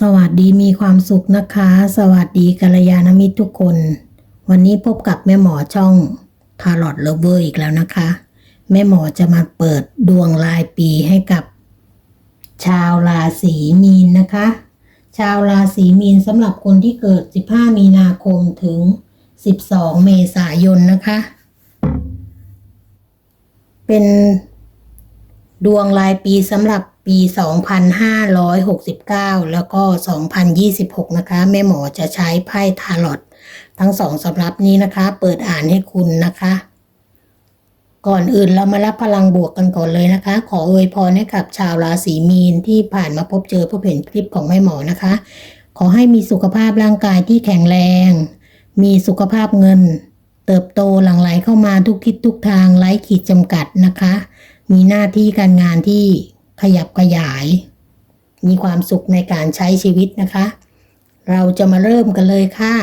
สวัสดีมีความสุขนะคะ สวัสดีกัลยาณมิตรทุกคน วันนี้พบกับแม่หมอช่องทารอ t เลเวอร์อีกแล้วนะคะ แม่หมอจะมาเปิดดวงรายปีให้กับ ชาวราศีมีนนะคะ ชาวราศีมีนสำหรับคนที่เกิด 15 มีนาคมถึง 12 เมษายนนะคะ เป็นดวงรายปีสำหรับ ปี 2569 แล้วก็ 2026 นะคะ แม่หมอจะใช้ไพ่ทาร์ลอตทั้งสองสำรับนี้นะคะ เปิดอ่านให้คุณนะคะ ก่อนอื่นเรามารับพลังบวกกันก่อนเลยนะคะ ขออวยพรให้กับชาวราศีมีนที่ผ่านมาพบเจอพบเห็นคลิปของแม่หมอนะคะ ขอให้มีสุขภาพร่างกายที่แข็งแรง มีสุขภาพเงิน เติบโตหลั่งไหลเข้ามาทุกทิศทุกทางไร้ขีดจำกัดนะคะ มีหน้าที่การงานที่ ขยับขยาย มีความสุขในการใช้ชีวิตนะคะ เราจะมาเริ่มกันเลยค่ะ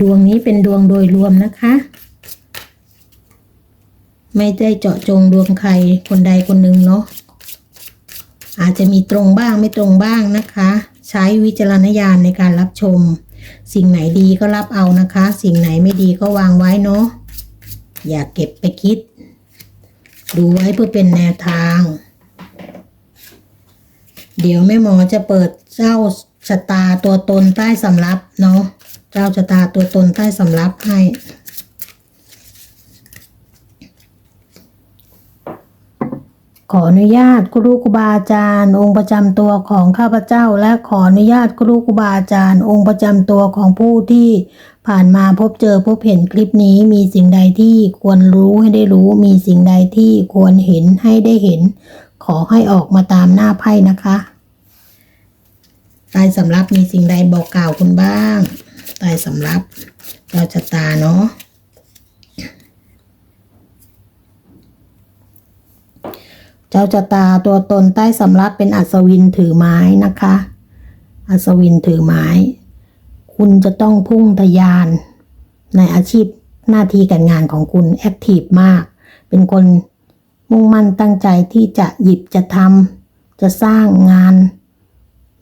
ดวงนี้เป็นดวงโดยรวมนะคะ ไม่ได้เจาะจงดวงใครคนใดคนหนึ่งเนาะอาจจะมีตรงบ้างไม่ตรงบ้างนะคะ ใช้วิจารณญาณในการรับชม สิ่งไหนดีก็รับเอานะคะ สิ่งไหนไม่ดีก็วางไว้เนาะอย่าเก็บไปคิด ดูไว้เพื่อเป็นแนวทาง เดี๋ยวแม่หมอจะเปิดเจ้าชะตาตัวตนใต้สำรับเนาะเจ้าชะตาตัวตนใต้สำรับให้ ขออนุญาตครูครูบาอาจารย์ องค์ประจำตัวของข้าพเจ้า และขออนุญาตครูครูบาอาจารย์ องค์ประจำตัวของผู้ที่ผ่านมาพบเจอพบเห็นคลิปนี้มีสิ่งใดที่ควรรู้ให้ได้รู้ มีสิ่งใดที่ควรเห็นให้ได้เห็น ขอให้ออกมาตามหน้าไพ่นะคะใต้สำรับมีสิ่งใดบอกกล่าวคุณบ้างใต้สำรับเราจะตาเนาะ เจ้าชะตาตัวตนใต้สำรับเป็นอัศวินถือไม้นะคะ อัศวินถือไม้ คุณจะต้องพุ่งทะยาน ในอาชีพหน้าที่การงานของคุณแอคทีฟมาก เป็นคนมุ่งมั่นตั้งใจที่จะหยิบจะทำจะสร้างงาน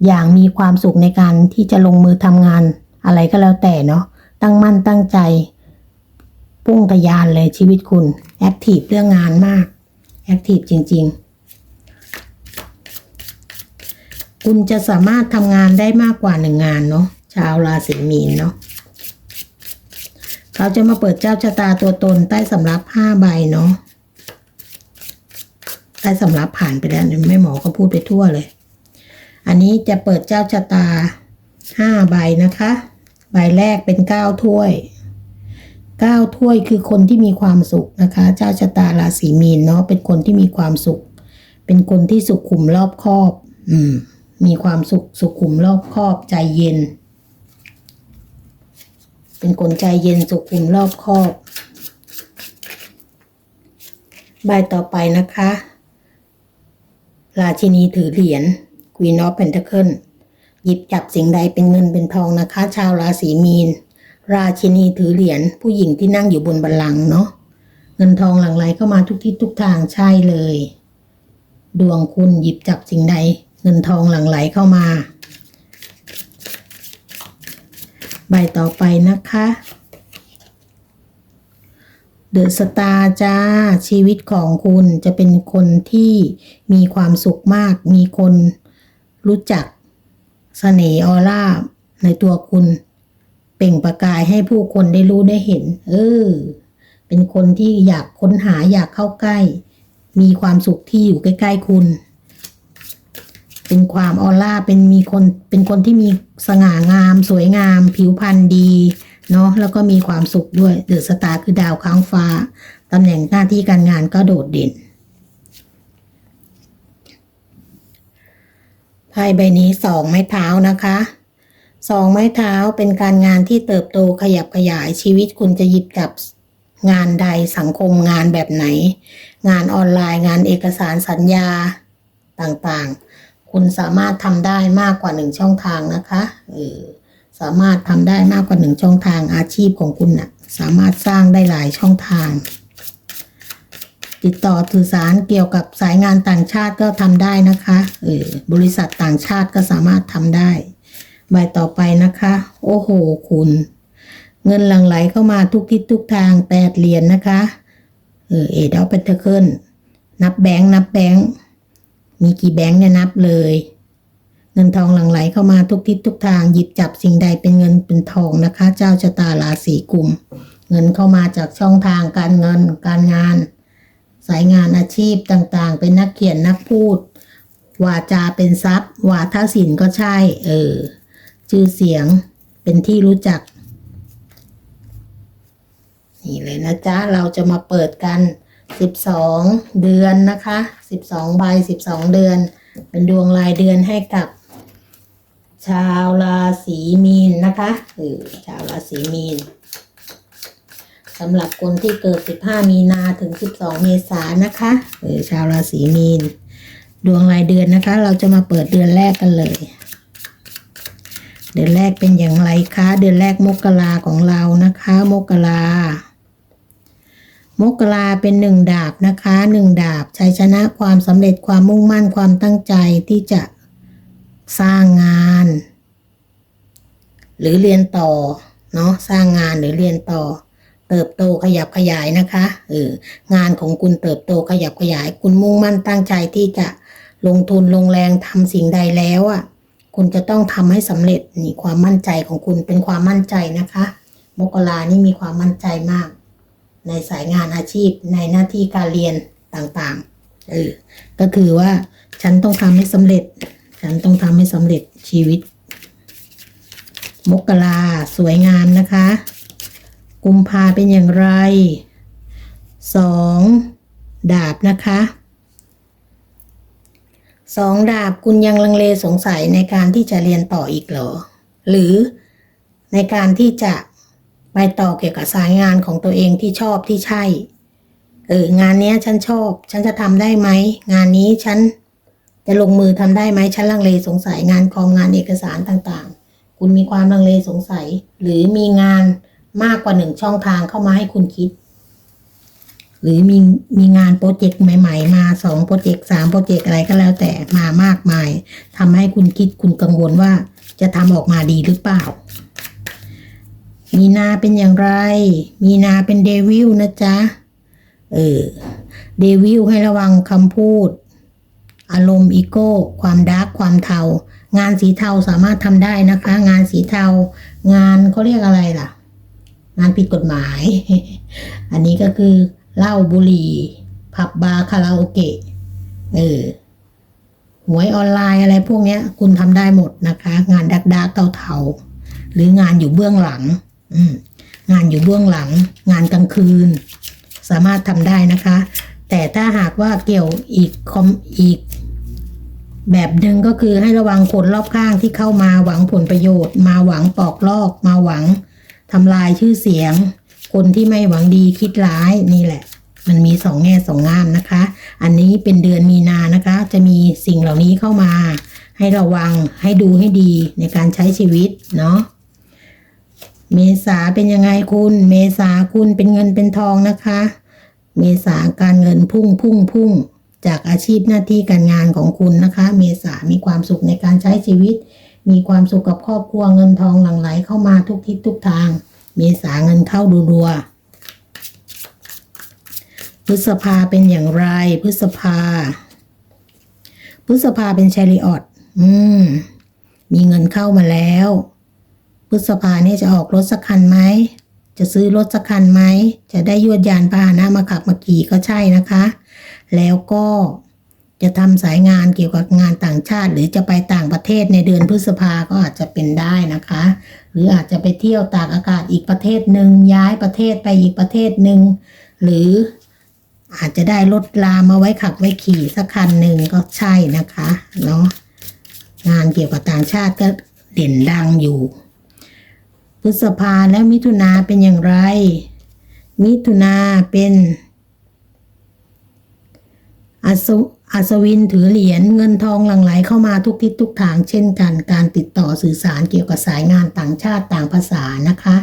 อย่างมีความสุขในการที่จะลงมือทำงานอะไรก็แล้วแต่เนาะตั้งมั่นตั้งใจ พุ่งทะยานเลยชีวิตคุณแอคทีฟเรื่องงานมากแอคทีฟจริง ๆ คุณจะสามารถทำงานได้มากกว่าหนึ่งงานเนาะชาวราศีมีนเนาะเขาจะมาเปิดเจ้าชะตาตัวตนใต้สำรับห้าใบเนาะใต้สำรับผ่านไปแล้วแม่หมอก็พูดไปทั่วเลย อันนี้จะเปิดเจ้าชะตาห้าใบนะคะ ใบแรกเป็นเก้าถ้วยเก้าถ้วยคือคนที่มีความสุขนะคะ เจ้าชะตาราศีมีนเนาะเป็นคนที่มีความสุข เป็นคนที่สุขุมรอบคอบ อืม มีความสุขสุขุมรอบคอบใจเย็น เป็นคนใจเย็นสุขุมรอบคอบ ใบต่อไปนะคะ ราชินีถือเหรียญ Queen of Pentacle หยิบจับสิ่งใดเป็นเงินเป็นทองนะคะ ชาวราศีมีน ราชินีถือเหรียญผู้หญิงที่นั่งอยู่บนบัลลังก์เนาะเงินทองหลั่งไหลเข้ามาทุกทิศทุกทางใช่เลย ดวงคุณหยิบจับสิ่งใด เงินทองหลั่งไหลเข้ามา ใบต่อไปนะคะ เดอะสตาร์จ้า ชีวิตของคุณจะเป็นคนที่มีความสุขมาก มีคนรู้จักเสน่ห์ออร่า ในตัวคุณ เปล่งประกายให้ผู้คนได้รู้ได้เห็น เออ เป็นคนที่อยากค้นหาอยากเข้าใกล้ มีความสุขที่อยู่ใกล้ ๆ คุณ เป็นความออร่าเป็นมีคนเป็นคนที่มีสง่างาม สวยงาม ผิวพรรณดีเนาะแล้วก็มีความสุขด้วยเดอะสตาร์คือดาวค้างฟ้าตำแหน่งหน้าที่การงานก็โดดเด่นไพ่ใบนี้สองไม้เท้านะคะสองไม้เท้าเป็นการงานที่เติบโตขยับขยายชีวิตคุณจะหยิบจับงานใดสังคมงานแบบไหน งานออนไลน์งานเอกสารสัญญาต่างๆ คุณสามารถทำได้มากกว่าหนึ่งช่องทางนะคะเออสามารถทำได้มากกว่าหนึ่งช่องทางอาชีพของคุณนะ่ะสามารถสร้างได้หลายช่องทาง ติดต่อสื่อสารเกี่ยวกับสายงานต่างชาติก็ทำได้นะคะเออบริษัทต่างชาติก็สามารถทำได้ใบต่อไปนะคะ โอ้โห คุณ เงินหลั่งไหลเข้ามาทุกทิศทุกทางแปดเหรียญนนะคะ เออเอดเอาเป็นเทอร์เคิลนับแบงค์นับแบงค์ มีกี่แบงค์เนี่ยนับเลย เงินทองหลั่งไหลเข้ามาทุกทิศทุกทางหยิบจับสิ่งใดเป็นเงินเป็นทองนะคะ เจ้าชะตาราศีกุม เงินเข้ามาจากช่องทางการเงินการงาน สายงานอาชีพต่างๆ เป็นนักเขียนนักพูด วาจาเป็นทรัพย์ วาทศิลป์ก็ใช่ เออ ชื่อเสียงเป็นที่รู้จักนี่เลยนะจ๊ะ เราจะมาเปิดกัน 12 เดือนนะคะ 12 ใบ 12 เดือน เป็นดวงรายเดือนให้กับ ชาวราศีมีนนะคะเออชาวราศีมีนสำหรับคนที่เกิด 15 มีนาถึง 12 เมษายนนะคะเออชาวราศีมีน ดวงรายเดือนนะคะ เราจะมาเปิดเดือนแรกกันเลย เดือนแรกเป็นอย่างไรคะ เดือนแรกมกราของเรานะคะ มกรา มกราเป็นหนึ่งดาบนะคะหนึ่งดาบชัยชนะความสำเร็จความมุ่งมั่นความตั้งใจที่จะสร้างงาน หรือเรียนต่อเนาะสร้างงานหรือเรียนต่อ เติบโตขยับขยายนะคะเอองานของคุณเติบโตขยับขยาย คุณมุ่งมั่นตั้งใจที่จะลงทุนลงแรงทำสิ่งใดแล้วอะ คุณจะต้องทำให้สำเร็จนี่ความมั่นใจของคุณเป็นความมั่นใจนะคะ มกรานี่มีความมั่นใจมาก ในสายงานอาชีพในหน้าที่การเรียนต่างๆ เออ ก็คือว่าฉันต้องทำให้สำเร็จ ฉันต้องทำให้สำเร็จชีวิต มกราสวยงามนะคะ กุมภาเป็นอย่างไรสองดาบนะคะสองดาบคุณยังลังเลสงสัยในการที่จะเรียนต่ออีกเหรอ หรือในการที่จะ ไปต่อเกี่ยวกับสายงานของตัวเองที่ชอบที่ใช่ เอองานเนี้ยฉันชอบ ฉันจะทำได้ไหม งานนี้ฉันจะลงมือทำได้ไหมฉันลังเลสงสัยงานคอมงานเอกสารต่างๆ คุณมีความลังเลสงสัย หรือมีงานมากกว่าหนึ่งช่องทางเข้ามาให้คุณคิด หรือมีมีงานโปรเจกต์ใหม่ ๆ มาสองโปรเจกต์สามโปรเจกต์อะไรก็แล้วแต่มามากมายทำให้คุณคิดคุณกังวลว่าจะทำออกมาดีหรือเปล่า มีนาเป็นอย่างไร มีนาเป็นเดวิลนะจ๊ะ เออ เดวิลให้ระวังคำพูด อารมณ์อีโก้ ความดาร์กความเทา งานสีเทาสามารถทำได้นะคะ งานสีเทา งานเขาเรียกอะไรล่ะ งานผิดกฎหมาย อันนี้ก็คือเหล้าบุหรี่ ผับบาร์คาราโอเกะ เออหวยออนไลน์อะไรพวกนี้คุณทำได้หมดนะคะ งานดักดักเทาเทาๆหรืองานอยู่เบื้องหลัง งานอยู่เบื้องหลัง งานกลางคืน สามารถทำได้นะคะ แต่ถ้าหากว่าเกี่ยวอีกคอมอีก แบบหนึ่งก็คือให้ระวังคนรอบข้างที่เข้ามาหวังผลประโยชน์ มาหวังปอกลอก มาหวังทำลายชื่อเสียง คนที่ไม่หวังดีคิดร้ายนี่แหละ มันมีสองแง่สองงามนะคะ อันนี้เป็นเดือนมีนานะคะ จะมีสิ่งเหล่านี้เข้ามา ให้ระวังให้ดูให้ดีในการใช้ชีวิตเนาะ เมษาเป็นยังไงคุณ เมษาคุณเป็นเงินเป็นทองนะคะ เมษาการเงินพุ่งพุ่งพุ่งจากอาชีพหน้าที่การงานของคุณนะคะ เมษามีความสุขในการใช้ชีวิต มีความสุขกับครอบครัวเงินทองหลั่งไหลเข้ามาทุกทิศทุกทาง เมษาเงินเข้ารัวพฤษภาเป็นอย่างไร พฤษภา พฤษภาเป็นชาริออตอืม มีเงินเข้ามาแล้ว พฤษภาเนี่ยจะออกรถสักคันไหม จะซื้อรถสักคันไหม จะได้ยวดยานพาหนะมาขับมาขี่ก็ใช่นะคะ แล้วก็จะทำสายงานเกี่ยวกับงานต่างชาติ หรือจะไปต่างประเทศในเดือนพฤษภาก็อาจจะเป็นได้นะคะ หรืออาจจะไปเที่ยวตากอากาศอีกประเทศหนึ่งย้ายประเทศไปอีกประเทศหนึ่งหรืออาจจะได้รถลามาไว้ขับไว้ขี่สักคันหนึ่งก็ใช่นะคะเนาะงานเกี่ยวกับต่างชาติก็เด่นดังอยู่ พฤษภาแล้วมิถุนาเป็นอย่างไร มิถุนาเป็นอัศอัศวินถือเหรียญเงินทองหลั่งไหลเข้ามาทุกทิศทุกทางเช่นกัน การติดต่อสื่อสารเกี่ยวกับสายงานต่างชาติต่างภาษานะคะ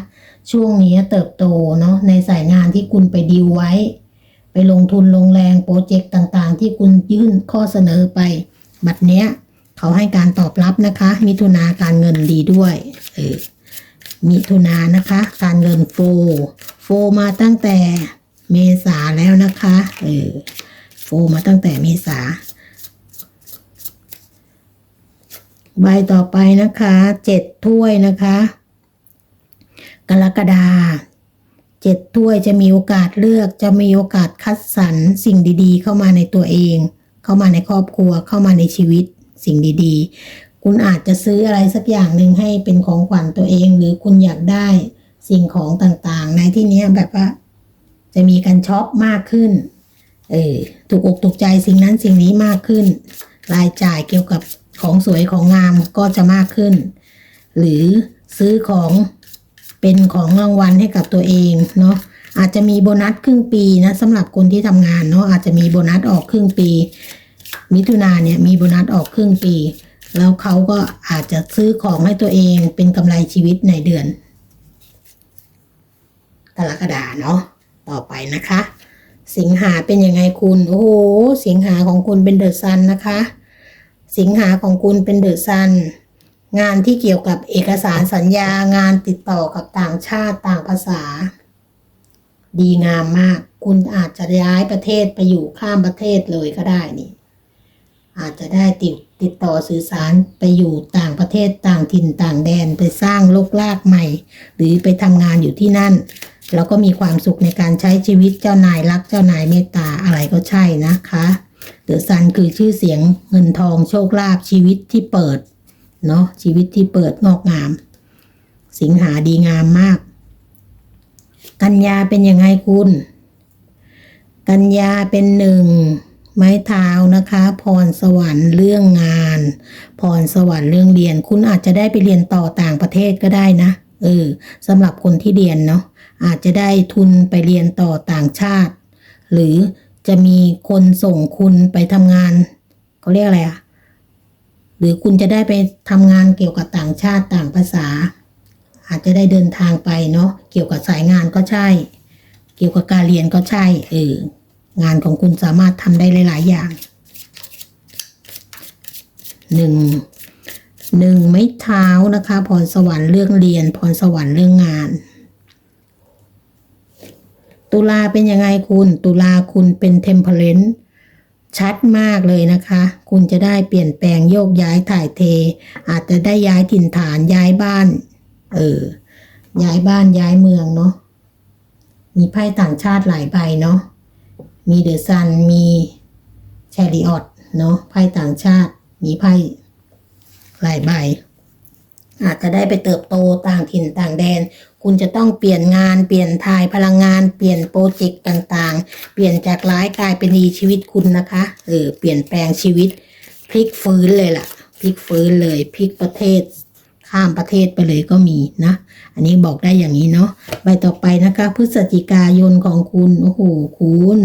ช่วงนี้เติบโตเนาะในสายงานที่คุณไปดีลไว้ ไปลงทุนลงแรงโปรเจกต์ต่างๆ ที่คุณยื่นข้อเสนอไป บัดเนี้ย เขาให้การตอบรับนะคะ มิถุนาการเงินดีด้วยเออ มิถุนานะคะ การเงินโฟร์โฟร์มาตั้งแต่เมษาแล้วนะคะเออโฟร์มาตั้งแต่เมษาใบต่อไปนะคะเจ็ดถ้วยนะคะ กรกฎาเจ็ดถ้วยจะมีโอกาสเลือกจะมีโอกาสคัดสรรสิ่งดี ๆ เข้ามาในตัวเอง เข้ามาในครอบครัวเข้ามาในชีวิตสิ่งดี ๆ คุณอาจจะซื้ออะไรสักอย่างหนึ่งให้เป็นของขวัญตัวเอง หรือคุณอยากได้สิ่งของต่างๆ ในที่นี้แบบว่า จะมีการช็อปมากขึ้น เออถูกอกถูกใจสิ่งนั้นสิ่งนี้มากขึ้น รายจ่ายเกี่ยวกับของสวยของงามก็จะมากขึ้น หรือซื้อของเป็นของรางวัลให้กับตัวเองเนาะอาจจะมีโบนัสครึ่งปีนะสำหรับคนที่ทำงานเนาะอาจจะมีโบนัสออกครึ่งปี มิถุนาเนี่ยมีโบนัสออกครึ่งปี แล้วเขาก็อาจจะซื้อของให้ตัวเองเป็นกำไรชีวิตในเดือนกรกฎาเนาะต่อไปนะคะ สิงหาเป็นยังไงคุณ โอ้โหสิงหาของคุณเป็นเดอะซันนะคะ สิงหาของคุณเป็นเดอะซันงานที่เกี่ยวกับเอกสารสัญญางานติดต่อกับต่างชาติต่างภาษา ดีงามมาก คุณอาจจะย้ายประเทศไปอยู่ข้ามประเทศเลยก็ได้นี่ อาจจะได้ติด ติดต่อสื่อสารไปอยู่ต่างประเทศต่างถิ่นต่างแดนไปสร้างโลกลากใหม่ หรือไปทำงานอยู่ที่นั่น แล้วก็มีความสุขในการใช้ชีวิตเจ้านายรักเจ้านายเมตตาอะไรก็ใช่นะคะเดอซันคือชื่อเสียงเงินทองโชคลาภชีวิตที่เปิดเนาะชีวิตที่เปิดงอกงาม สิงหาดีงามมาก กันยาเป็นยังไงคุณ กันยาเป็นหนึ่ง ไม้เท้านะคะ พรสวรรค์เรื่องงาน พรสวรรค์เรื่องเรียน คุณอาจจะได้ไปเรียนต่อต่างประเทศก็ได้นะเออสำหรับคนที่เรียนเนาะอาจจะได้ทุนไปเรียนต่อต่างชาติ หรือจะมีคนส่งคุณไปทำงานเขาเรียกอะไรอะหรือคุณจะได้ไปทำงานเกี่ยวกับต่างชาติต่างภาษา อาจจะได้เดินทางไปเนาะเกี่ยวกับสายงานก็ใช่ เกี่ยวกับการเรียนก็ใช่เออ งานของคุณสามารถทำได้หลาย ๆ อย่างหนึ่งหนึ่งไม้เท้านะคะ พรสวรรค์เรื่องเรียน พรสวรรค์เรื่องงาน ตุลาเป็นยังไงคุณ ตุลาคุณเป็นเทมเพลนชัดมากเลยนะคะ คุณจะได้เปลี่ยนแปลงโยกย้ายถ่ายเท อาจจะได้ย้ายถิ่นฐานย้ายบ้าน เออ ย้ายบ้านย้ายเมืองเนาะมีไพ่ต่างชาติหลายใบเนาะ มีเดอะซัน มีแชริออตเนาะไพ่ต่างชาติ มีไพ่หลายใบ อาจจะได้ไปเติบโตต่างถิ่นต่างแดน คุณจะต้องเปลี่ยนงาน เปลี่ยนทายพลังงาน เปลี่ยนโปรเจกต์ต่างๆ เปลี่ยนจากร้ายกลายเป็นดีชีวิตคุณนะคะเออเปลี่ยนแปลงชีวิต พลิกฟื้นเลยล่ะ พลิกฟื้นเลย พลิกประเทศข้ามประเทศไปเลยก็มีนะ อันนี้บอกได้อย่างนี้เนาะ ใบต่อไปนะคะ พฤศจิกายนของคุณ โอ้โห คุณ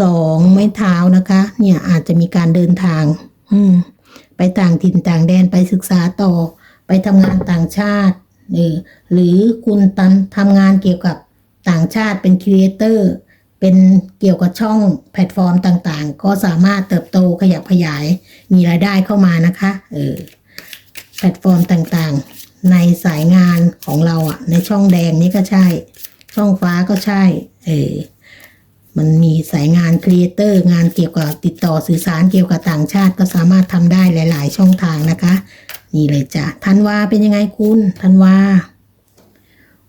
สองไม้เท้านะคะ เนี่ยอาจจะมีการเดินทาง อืม ไปต่างถิ่นต่างแดนไปศึกษาต่อ ไปทำงานต่างชาติเออหรือคุณตันทำงานเกี่ยวกับต่างชาติเป็นครีเอเตอร์เป็นเกี่ยวกับช่องแพลตฟอร์มต่างๆ ก็สามารถเติบโตขยับขยายมีรายได้เข้ามานะคะเออแพลตฟอร์มต่างๆ ในสายงานของเราอะในช่องแดงนี่ก็ใช่ ช่องฟ้าก็ใช่ เออ มันมีสายงานครีเอเตอร์งานเกี่ยวกับติดต่อสื่อสารเกี่ยวกับต่างชาติก็สามารถทำได้หลาย ๆ ช่องทางนะคะ นี่เลยจ้ะธันวาเป็นยังไงคุณธันวา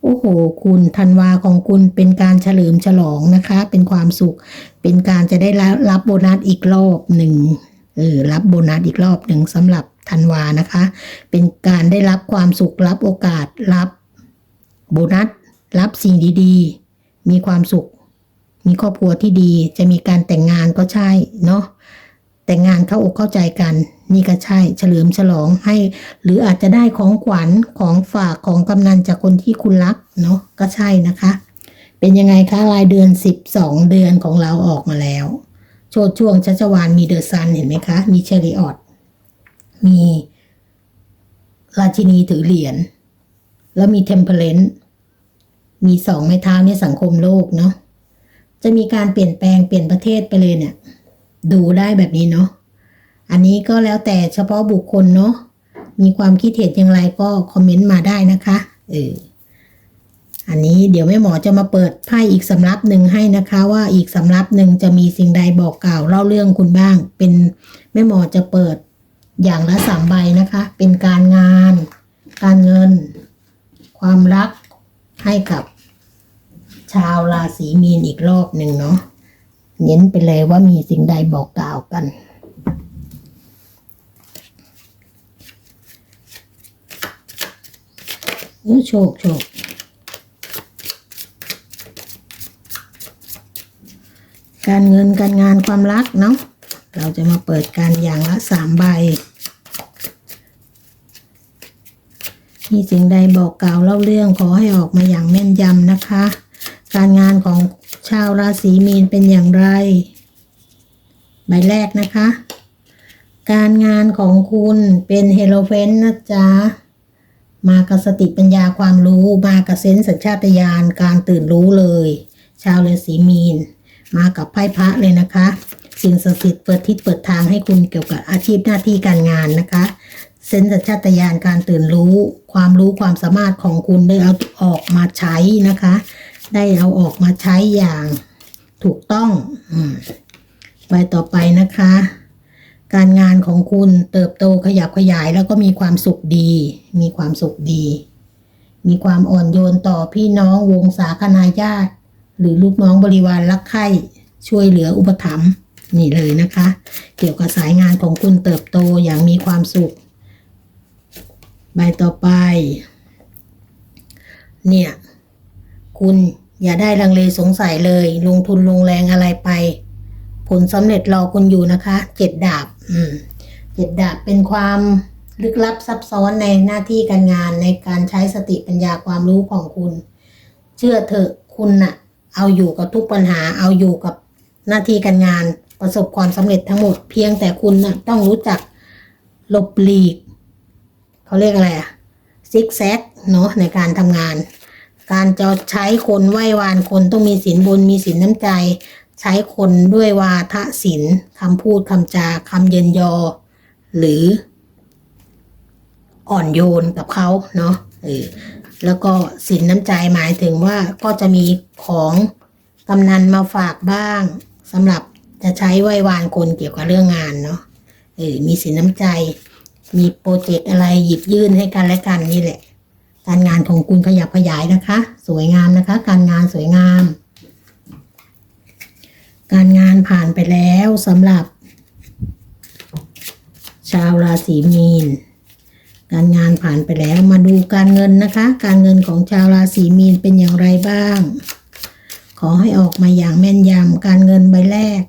โอ้โห คุณธันวาของคุณเป็นการเฉลิมฉลองนะคะ เป็นความสุข เป็นการจะได้รับรับโบนัสอีกรอบหนึ่งเออรับโบนัสอีกรอบหนึ่งสำหรับธันวานะคะ เป็นการได้รับความสุขรับโอกาสรับโบนัส รับสิ่งดีๆ มีความสุข มีครอบครัวที่ดีจะมีการแต่งงานก็ใช่เนาะแต่งงานเข้าอกเข้าใจกัน นี่ก็ใช่ เฉลิมฉลองให้ หรืออาจจะได้ของขวัญของฝากของกำนันจากคนที่คุณรักเนาะก็ใช่นะคะ เป็นยังไงคะรายเดือน 12 เดือนของเราออกมาแล้ว โชดช่วงชัชวานมีเดอะซันเห็นไหมคะ มีเชริออตมี ราชินีถือเหรียญแล้วมีเทมเพลนมีสองไม้เท้าในสังคมโลกเนาะ จะมีการเปลี่ยนแปลงเปลี่ยนประเทศไปเลยเนี่ย ดูได้แบบนี้เนาะอันนี้ก็แล้วแต่เฉพาะบุคคลเนาะมีความคิดเห็นอย่างไรก็คอมเมนต์มาได้นะคะเอออันนี้เดี๋ยวแม่หมอจะมาเปิดไพ่อีกสำรับหนึ่งให้นะคะ ว่าอีกสำรับหนึ่งจะมีสิ่งใดบอกกล่าวเล่าเรื่องคุณบ้าง เป็นแม่หมอจะเปิดอย่างละสามใบนะคะ เป็นการงาน การเงิน ความรักให้กับ ชาวราศีมีนอีกรอบหนึ่งเนาะเน้นไปเลยว่ามีสิ่งใดบอกกล่าวกัน โชคโชคการเงินการงานความรักเนาะเราจะมาเปิดกันอย่างละสามใบ มีสิ่งใดบอกกล่าวเล่าเรื่องขอให้ออกมาอย่างแม่นยำนะคะ การงานของชาวราศีมีนเป็นอย่างไร ใบแรกนะคะ การงานของคุณเป็นเฮโลเฟนนะจ๊ะ มากับสติปัญญาความรู้ มากับเซนส์สัญชาตญาณการตื่นรู้เลย ชาวราศีมีน มากับไพ่พระเลยนะคะ สิ่งศักดิ์สิทธิ์เปิดทิศเปิดทางให้คุณเกี่ยวกับอาชีพหน้าที่การงานนะคะเซนส์สัญชาตญาณการตื่นรู้ ความรู้ความสามารถของคุณได้เอาออกมาใช้นะคะ ได้เอาออกมาใช้อย่างถูกต้องอืมไปต่อไปนะคะ การงานของคุณเติบโตขยับขยายแล้วก็มีความสุขดี มีความสุขดี มีความอ่อนโยนต่อพี่น้องวงศาคณาญาติ หรือลูกน้องบริวารรักใคร่ช่วยเหลืออุปถัมภ์นี่เลยนะคะ เกี่ยวกับสายงานของคุณเติบโตอย่างมีความสุข ใบต่อไป เนี่ย คุณ อย่าได้ลังเลสงสัยเลย ลงทุนลงแรงอะไรไป ผลสำเร็จรอคุณอยู่นะคะเจ็ดดาบอืมเจ็ดดาบเป็นความลึกลับซับซ้อนในหน้าที่การงานในการใช้สติปัญญาความรู้ของคุณ เชื่อเถอะคุณน่ะ เอาอยู่กับทุกปัญหาเอาอยู่กับหน้าที่การงานประสบความสำเร็จทั้งหมดเพียงแต่คุณน่ะต้องรู้จักหลบหลีก เขาเรียกอะไรอะซิกแซกเนาะในการทำงาน การจะใช้คนไหว้วานคนต้องมีศีลบุญมีศีลน้ำใจ ใช้คนด้วยวาทศิลคำพูดคำจาคำเยินยอ หรือ อ่อนโยนกับเขาเนาะเออแล้วก็สินน้ำใจหมายถึงว่าก็จะมีของกำนันมาฝากบ้างสำหรับจะใช้ไหว้วานคนเกี่ยวกับเรื่องงานเนาะเออมีสินน้ำใจ มีโปรเจกต์อะไรหยิบยื่นให้กันและกันนี่แหละ การงานของคุณขยับขยายนะคะ สวยงามนะคะ การงานสวยงาม การงานผ่านไปแล้วสำหรับ ชาวราศีมีน การงานผ่านไปแล้วมาดูการเงินนะคะ การเงินของชาวราศีมีนเป็นอย่างไรบ้าง ขอให้ออกมาอย่างแม่นยำการเงินใบแรก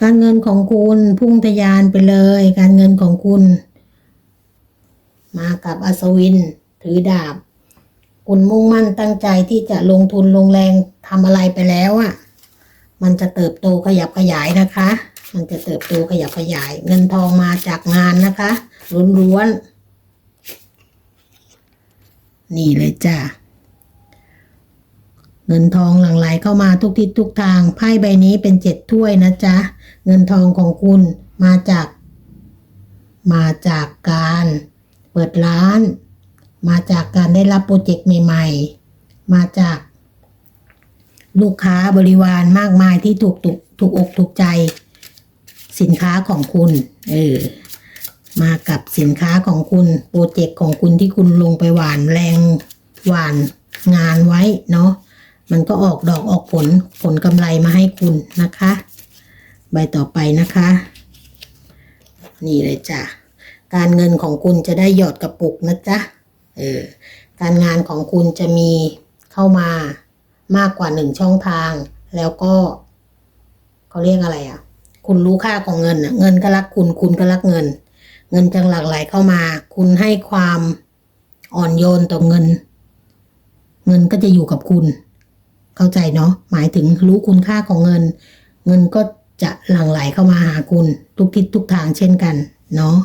การเงินของคุณพุ่งทะยานไปเลย การเงินของคุณ มากับอัศวิน ถือดาบ คุณมุ่งมั่นตั้งใจที่จะลงทุนลงแรงทำอะไรไปแล้วอะ่ะ มันจะเติบโตขยับขยายนะคะ มันจะเติบโตขยับขยาย เงินทองมาจากงานนะคะล้วนๆ นี่เลยจ้ะเงินทองหลั่งไหลเข้ามาทุกทิศทุกทาง ไพ่ใบนี้เป็นเจ็ดถ้วยนะจ๊ะ เงินทองของคุณมาจาก มาจากการ เปิดร้าน มาจากการได้รับโปรเจกต์ใหม่ ๆ มาจากลูกค้าบริวารมากมายที่ถูกถูกถูกอกถูกใจ สินค้าของคุณ เออ มากับสินค้าของคุณโปรเจกต์ของคุณที่คุณลงไปหวานแรงหวานงานไว้เนาะมันก็ออกดอกออกผลผลกำไรมาให้คุณนะคะ ใบต่อไปนะคะ นี่เลยจ้ะ การเงินของคุณจะได้หยอดกระปุกนะจ๊ะเออการงานของคุณจะมีเข้ามามากกว่าหนึ่งช่องทาง แล้วก็เขาเรียกอะไรอะ คุณรู้ค่าของเงินเงินก็รักคุณคุณก็รักเงิน เงินจังหลากไหลเข้ามา คุณให้ความอ่อนโยนต่อเงิน เงินก็จะอยู่กับคุณ เข้าใจเนาะหมายถึงรู้คุณค่าของเงิน เงินก็จะหลั่งไหลเข้ามาหาคุณ ทุกทิศทุกทางเช่นกัน เนาะ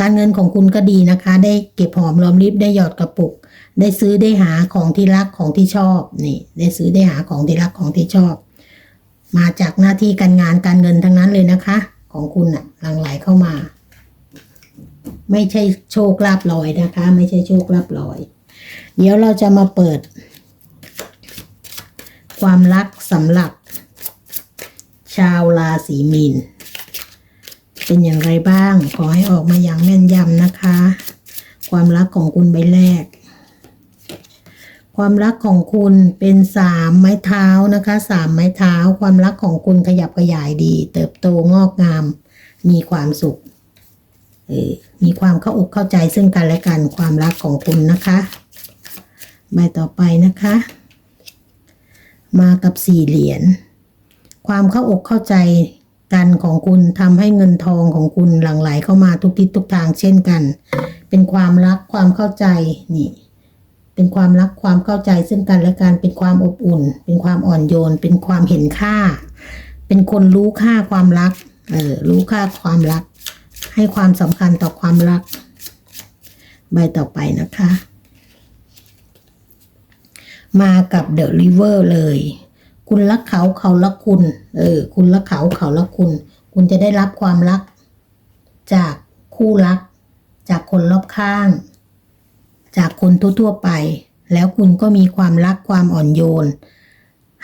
การเงินของคุณก็ดีนะคะ ได้เก็บหอมรอมริบได้หยอดกระปุก ได้ซื้อได้หาของที่รักของที่ชอบนี่ ได้ซื้อได้หาของที่รักของที่ชอบ มาจากหน้าที่การงานการเงินทั้งนั้นเลยนะคะ ของคุณน่ะหลั่งไหลเข้ามา ไม่ใช่โชคลาภลอยนะคะ ไม่ใช่โชคลาภลอย เดี๋ยวเราจะมาเปิด ความรักสำหรับชาวราศีมีน เป็นอย่างไรบ้าง ขอให้ออกมาอย่างแม่นยำนะคะ ความรักของคุณใบแรก ความรักของคุณเป็นสามไม้เท้านะคะสามไม้เท้า ความรักของคุณขยับขยายดี เติบโตงอกงาม มีความสุขออมีความเข้าอกเข้าใจซึ่งกันและกันความรักของคุณนะคะใบต่อไปนะคะ มากับสี่เหรียญความเข้าอกเข้าใจ กันของคุณทำให้เงินทองของคุณหลั่งไหลเข้ามาทุกทิศทุกทางเช่นกัน เป็นความรักความเข้าใจนี่ เป็นความรักความเข้าใจซึ่งกันและกันเป็นความอบอุ่น เป็นความอ่อนโยน เป็นความเห็นค่า เป็นคนรู้ค่าความรักเออรู้ค่าความรัก ให้ความสำคัญต่อความรัก ใบต่อไปนะคะ มากับเดอะริเวอร์เลย คุณรักเขาเขารักคุณ เออ คุณรักเขาเขารักคุณ คุณจะได้รับความรัก จากคู่รัก จากคนรอบข้าง จากคนทั่วๆไป แล้วคุณก็มีความรักความอ่อนโยน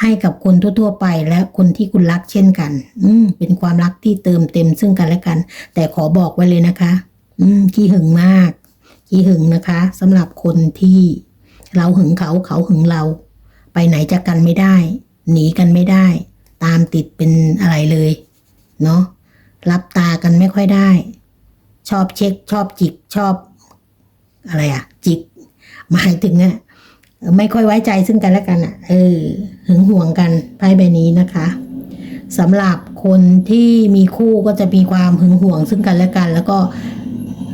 ให้กับคนทั่วๆไปและคนที่คุณรักเช่นกัน อืม เป็นความรักที่เติมเต็มซึ่งกันและกัน แต่ขอบอกไว้เลยนะคะ อืมขี้หึงมากขี้หึงนะคะสำหรับคนที่เราหึงเขาเขาหึงเรา ไปไหนจากกันไม่ได้ หนีกันไม่ได้ ตามติดเป็นอะไรเลย เนาะรับตากันไม่ค่อยได้ ชอบเช็ค ชอบจิกชอบ อะไรอะจิกหมายถึงอะไม่ค่อยไว้ใจซึ่งกันและกันอะเออหึงห่วงกันไพ่ใบนี้นะคะสำหรับคนที่มีคู่ก็จะมีความหึงห่วงซึ่งกันและกัน แล้วก็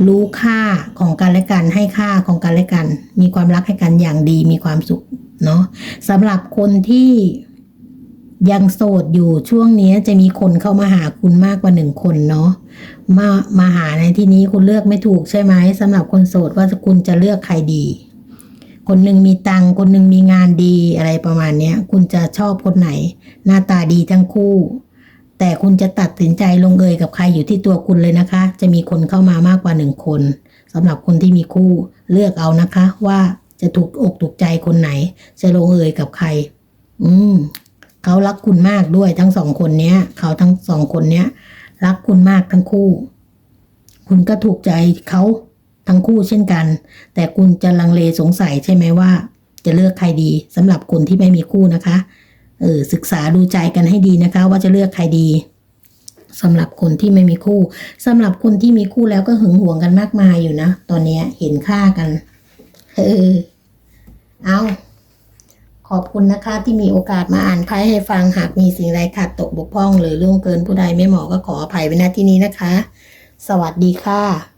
รู้ค่าของกันและกัน ให้ค่าของกันและกัน มีความรักให้กันอย่างดีมีความสุขเนาะสำหรับคนที่ ยังโสดอยู่ช่วงนี้จะมีคนเข้ามาหาคุณมากกว่าหนึ่งคนเนาะมามาหาในที่นี้คุณเลือกไม่ถูกใช่ไหมสำหรับคนโสดว่าคุณจะเลือกใครดี คนหนึ่งมีตังคนหนึ่งมีงานดีอะไรประมาณเนี้ยคุณจะชอบคนไหน หน้าตาดีทั้งคู่ แต่คุณจะตัดสินใจลงเอยกับใครอยู่ที่ตัวคุณเลยนะคะ จะมีคนเข้ามามากกว่าหนึ่งคนสำหรับคนที่มีคู่เลือกเอานะคะ ว่าจะถูกอกถูกใจคนไหน จะลงเอยกับใคร อืม เขารักคุณมากด้วยทั้งสองคนเนี้ย เขาทั้งสองคนเนี้ย รักคุณมากทั้งคู่ คุณก็ถูกใจเขาทั้งคู่เช่นกัน แต่คุณจะลังเลสงสัยใช่ไหมว่า จะเลือกใครดีสำหรับคนที่ไม่มีคู่นะคะเออศึกษาดูใจกันให้ดีนะคะ ว่าจะเลือกใครดีสำหรับคนที่ไม่มีคู่สำหรับคนที่มีคู่แล้วก็หึงหวงกันมากมายอยู่นะ ตอนเนี้ยเห็นค่ากัน เออ เอา อบคุณนะคะที่มีโอกาสมาอ่านไพ่ให้ฟังหากมีสิ่งใดขาดตกบกพร่อง หรือล่วงเกินผู้ใดไม่เหมาะก็ขออภัยไว้ณที่นี้นะคะ สวัสดีค่ะ